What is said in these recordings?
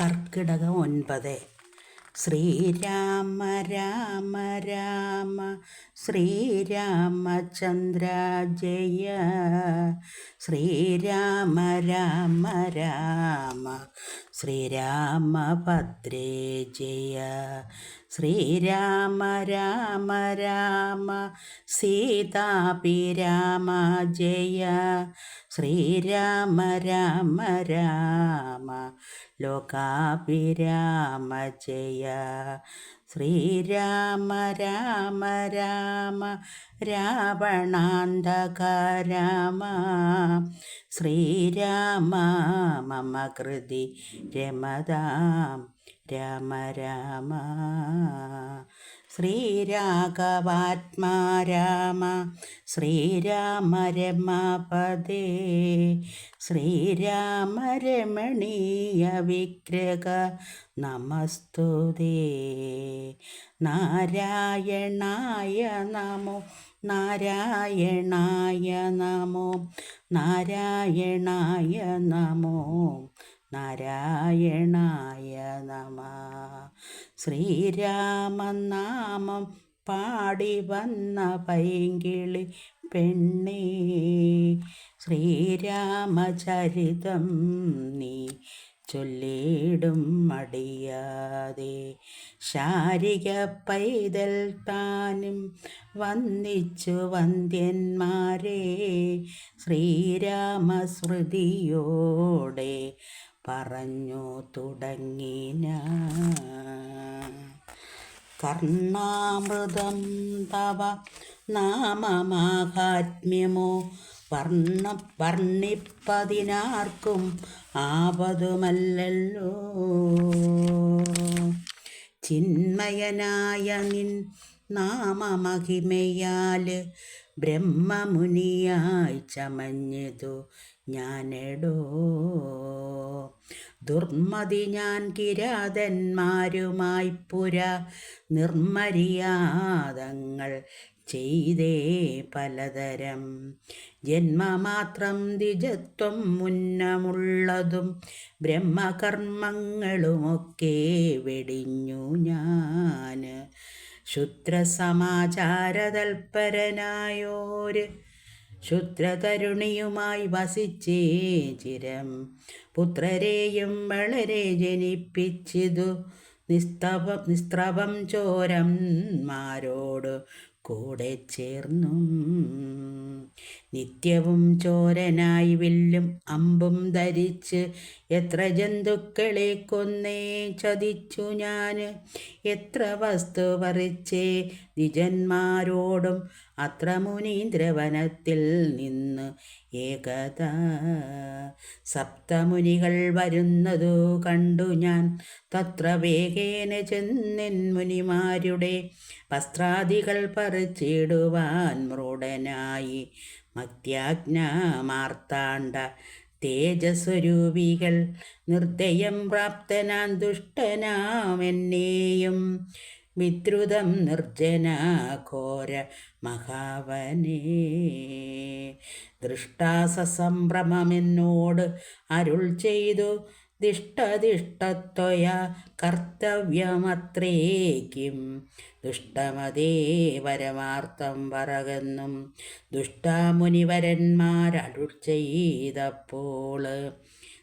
കർക്കിടകം ഒൻപത്. ശ്രീരാമ രാമ രാമ ശ്രീരാമചന്ദ്ര ജയ. ശ്രീരാമ രാമ രാമ ശ്രീരാമഭദ്രേ ജയ. ശ്രീരാമ രാമ രാമ സീതാഭിരാമ ജയ. ശ്രീരാമ രാമ രാമ ലോകാഭിരാമ ജയ. ശ്രീരാമ രാമ രാമ രാവണാന്തക രാമ ശ്രീരാമ മമ കൃതി രമതാം രാമ രാമ. ശ്രീരാഘവാത്മാ രാമ ശ്രീരാമ രമാപദേ ശ്രീരാമ രമണീയ വിഗ്രഹ നമസ്തുതേ. നാരായണായ നമോ നാരായണായ നമോ നാരായണായ നമോ നാരായണായ നമ. ശ്രീരാമനാമം പാടി വന്ന പൈങ്കിളി പെണ്ണേ ശ്രീരാമചരിതം നീ ചൊല്ലിടും മടിയാതെ. ശാരിക പൈതൽ താനും വന്നിച്ചു വന്ധ്യന്മാരെ ശ്രീരാമസ്മൃതിയോടെ പറഞ്ഞു തുടങ്ങിന. കർണാമൃതം തവ നാമമാഹാത്മ്യമോ വർണ വർണിപ്പതിനാർക്കും ആപതുമല്ലല്ലോ. ചിന്മയനായ നിൻ നാമമഹിമയാൽ ബ്രഹ്മമുനിയായി ചമഞ്ഞതു ഞാനെടോ. ദുർമതി ഞാൻ കിരാതന്മാരുമായി പുര നിർമര്യാദങ്ങൾ ചെയ്തേ പലതരം. ജന്മമാത്രം ദ്വിജത്വം മുന്നമുള്ളതും ബ്രഹ്മകർമ്മങ്ങളുമൊക്കെ വെടിഞ്ഞു ഞാൻ. ശുദ്രസമാചാരതൽപരനായോര് ശുദ്രതരുണിയുമായി വസിച്ചേ ചിരം. പുത്രരെയും വളരെ ജനിപ്പിച്ചിതു നിസ്തവം നിസ്ത്രവം ചോരന്മാരോട് കൂടെ ചേർന്നു. നിത്യവും ചോരനായി വില്ലും അമ്പും ധരിച്ച് എത്ര ജന്തുക്കളെ കൊന്നേ ചതിച്ചു ഞാൻ എത്ര വസ്തു പറിച്ചേ നിജന്മാരോടും അത്ര മുനീന്ദ്രവനത്തിൽ നിന്ന് ഏകത. സപ്തമുനികൾ വരുന്നതു കണ്ടു ഞാൻ. തത്ര വേഗേന ചെന്നിൻ മുനിമാരുടെ വസ്ത്രാദികൾ പറിച്ചിടുവാൻ മൃടനായി മത്യാജ്ഞ മാർത്താണ്ഡ തേജസ്വരൂപികൾ നിർദ്ദയം പ്രാപ്തനാം ദുഷ്ടനാമെന്നെയും വിദ്രുതം നിർജന ഘോര മഹാവനേ. ദൃഷ്ടാസംഭ്രമമെന്നോട് അരുൾ ചെയ്തു ദിഷ്ടദിഷ്ടത്വയ കർത്തവ്യമത്രേക്കും. ദുഷ്ടമതേ പരമാർത്ഥം പറകെന്നും ദുഷ്ടാമുനിവരന്മാരരുൾ ചെയ്തപ്പോൾ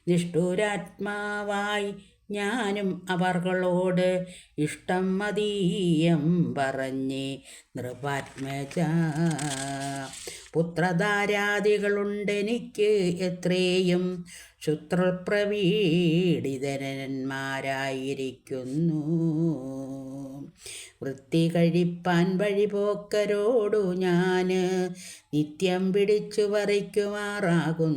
നിഷ്ഠുരാത്മാവായി ഞാനും അവർകളോട് ഇഷ്ടം മതീയം പറഞ്ഞ് നൃപാത്മജ. പുത്രധാരാദികളുണ്ടെനിക്ക് എത്രയും. ശുത്രപ്രവീഡിതരന്മാരായിരിക്കുന്നു വൃത്തി കഴിപ്പാൻ വഴിപോക്കരോടു ഞാൻ നിത്യം പിടിച്ചു പറിക്കുമാറാകുന്നു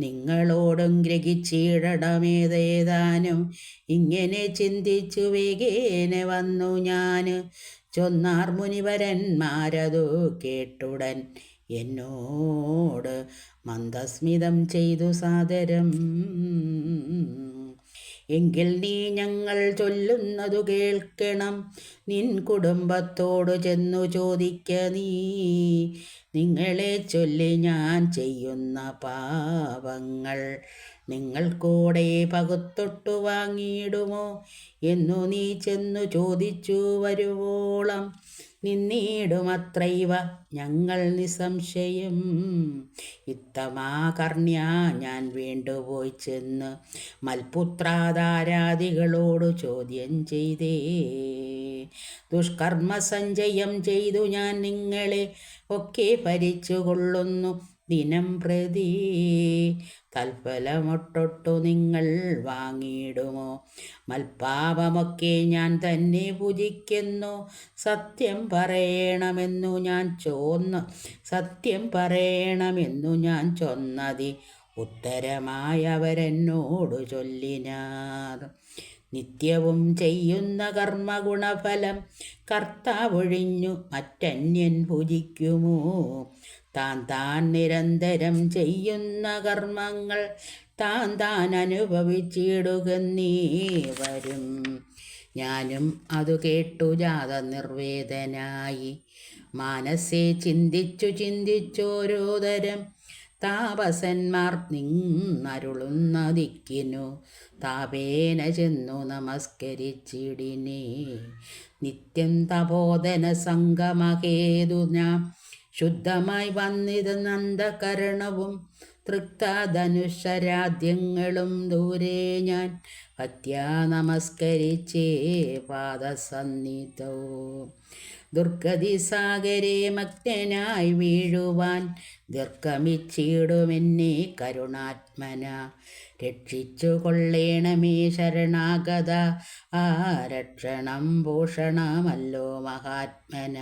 നിങ്ങളോടും ഗ്രഹിച്ചിടമേതേതാനും ഇങ്ങനെ ചിന്തിച്ചു വേഗേന വന്നു ഞാൻ. ചൊന്നാർ മുനിവരന്മാരതു കേട്ടുടൻ എന്നോട് മന്ദസ്മിതം ചെയ്തു സാദരം. എങ്കിൽ നീ ഞങ്ങൾ ചൊല്ലുന്നതു കേൾക്കണം. നിൻ കുടുംബത്തോട് ചെന്നു ചോദിക്ക നീ. നിങ്ങളെ ചൊല്ലി ഞാൻ ചെയ്യുന്ന പാപങ്ങൾ നിങ്ങൾ കൂടെ പകുത്തൊട്ടു വാങ്ങിയിടുമോ? എന്നു നീ ചെന്നു ചോദിച്ചു വരുവോളം. നിന്നീടുമത്രൈവ ഞങ്ങൾ നിസംശയം ഇത്തമാ കർണ്യ ഞാൻ വീണ്ടുപോയി ചെന്ന് മൽപുത്രാധാരാദികളോട് ചോദ്യം ചെയ്തേ. ദുഷ്കർമ്മ സഞ്ചയം ചെയ്തു ഞാൻ നിങ്ങളെ ഒക്കെ ഭരിച്ചു കൊള്ളുന്നു ദിനം പ്രതി തൽഫലമൊട്ടൊട്ടു നിങ്ങൾ വാങ്ങിയിടുമോ? മൽപാപമൊക്കെ ഞാൻ തന്നെ പൂജിക്കുന്നു. സത്യം പറയണമെന്നു ഞാൻ ചോന്ന സത്യം പറയണമെന്നു ഞാൻ ചൊന്നതി. ഉത്തരമായവരെന്നോട് ചൊല്ലിനാർ. നിത്യവും ചെയ്യുന്ന കർമ്മഗുണഫലം കർത്താവൊഴിഞ്ഞു മറ്റന്യൻ ഭുജിക്കുമോ താൻ താൻ നിരന്തരം ചെയ്യുന്ന കർമ്മങ്ങൾ താൻ താൻ അനുഭവിച്ചിടുക നീ വരും. ഞാനും അതു കേട്ടു ജാത നിർവേദനായി. മാനസെ ചിന്തിച്ചു ചിന്തിച്ചോരോ തരം താപസന്മാർ നിന്നരുളുന്ന ദിക്കിനു താപേന ചെന്നു നമസ്കരിച്ചിടിനെ. നിത്യം തപോധന സംഗമഹേതു ഞാൻ ശുദ്ധമായി വന്നിത് നന്ദകരണവും തൃക്തധനുഷരാദ്യങ്ങളും ദൂരെ ഞാൻ ഭക്ത്യാ നമസ്കരിച്ചേ പാദസന്നിധവും ദുർഗതി സാഗരെ മഗ്നായി വീഴുവാൻ ദീർഘമിച്ചിടുമെന്നെ കരുണാത്മന. രക്ഷിച്ചു കൊള്ളേണമേ ശരണാഗത. ആ രക്ഷണം ഭൂഷണമല്ലോ മഹാത്മന.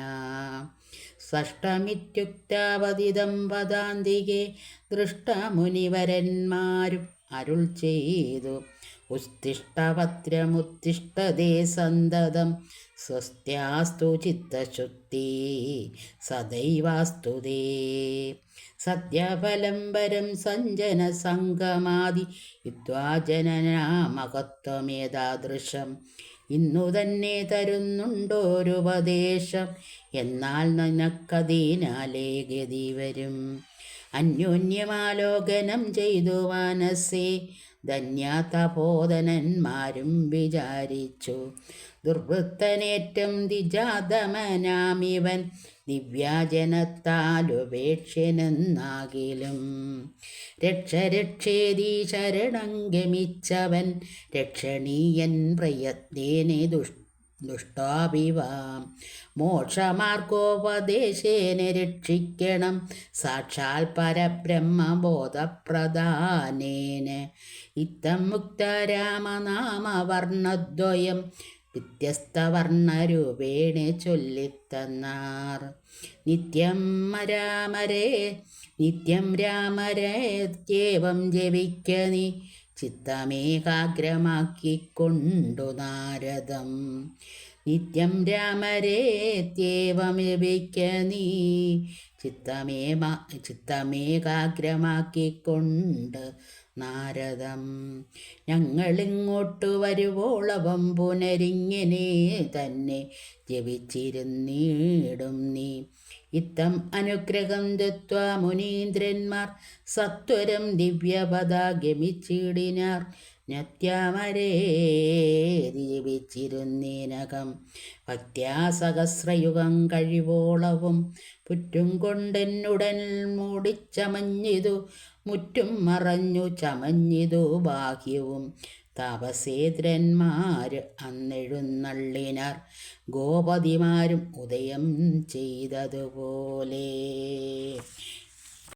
സഷ്ടമിത്യുക്താവതിതം പദാന്തികെ ദൃഷ്ടമുനിവരന്മാരും അരുൾ ചെയ്തു. ഉസ്തിഷ്ടവത്രമുത്തിഷ്ടതേ സന്തതം സ്വസ്ത്യാസ്തു ചിത്തശുദ്ധി സദൈവാസ്തുതേ സത്യഫലം പരം സഞ്ജന സംഗമാതി യുദ്വാജനനാമകത്വമേതാദൃശം ഇന്നു തന്നെ തരുന്നുണ്ടോരുപദേശം എന്നാൽ നിനക്കതിനാലേ ഗതി വരും. അന്യോന്യമാലോകനം ചെയ്തു മാനസേ ധന്യാതപോധനന്മാരും വിചാരിച്ചു. ദുർവൃത്തനേറ്റം ദിജാതമനാമിവൻ ദിവ്യാജനത്താലുപേക്ഷനെന്നാകിലും. രക്ഷ രക്ഷേതി ശരണം ഗമിച്ചവൻ രക്ഷണീയൻ പ്രയത്നേനെ ദുഷ് ദുഷ്ടാഭിവാം. മോക്ഷമാർഗോപദേശേനെ രക്ഷിക്കണം സാക്ഷാൽ പരബ്രഹ്മബോധപ്രധാനേന ഇത്തം മുക്തരാമനാമവർണദ്വയം വ്യത്യസ്തവർണരൂപേണ ചൊല്ലിത്തന്നാർ. നിത്യം രാമരേ നിത്യം രാമരേത്യേവം ജപിക്ക നീ. ചിത്തമേകാഗ്രമാക്കിക്കൊണ്ടു നാരദം. നിത്യം രാമരേത്യേവം ജപിക്ക നീ. ചിത്തമേ ചിത്തമേകാഗ്രമാക്കിക്കൊണ്ട് നാരദം. ഞങ്ങളിങ്ങോട്ട് വരുവോളവം പുനരിങ്ങനെ തന്നെ ജപിച്ചിരുന്നീടും നീ. ഇത്തം അനുഗ്രഹം ദത്വ മുനീന്ദ്രന്മാർ സത്വരം ദിവ്യപദ ഗമിച്ചിടിനാർ. നത്യാമരേ ജീവിച്ചിരുന്നീനകം ഭക്ത്യാസഹസ്രയുഗം കഴിവോളവും പുറ്റും കൊണ്ടെന്നുടൻ മൂടിച്ചമഞ്ഞിതു മുറ്റും മറഞ്ഞു ചമഞ്ഞിതു ബാഹ്യവും. തപസേന്ദ്രന്മാർ അന്നെഴുന്നള്ളിനാർ ഗോപതിമാരും ഉദയം ചെയ്തതുപോലെ.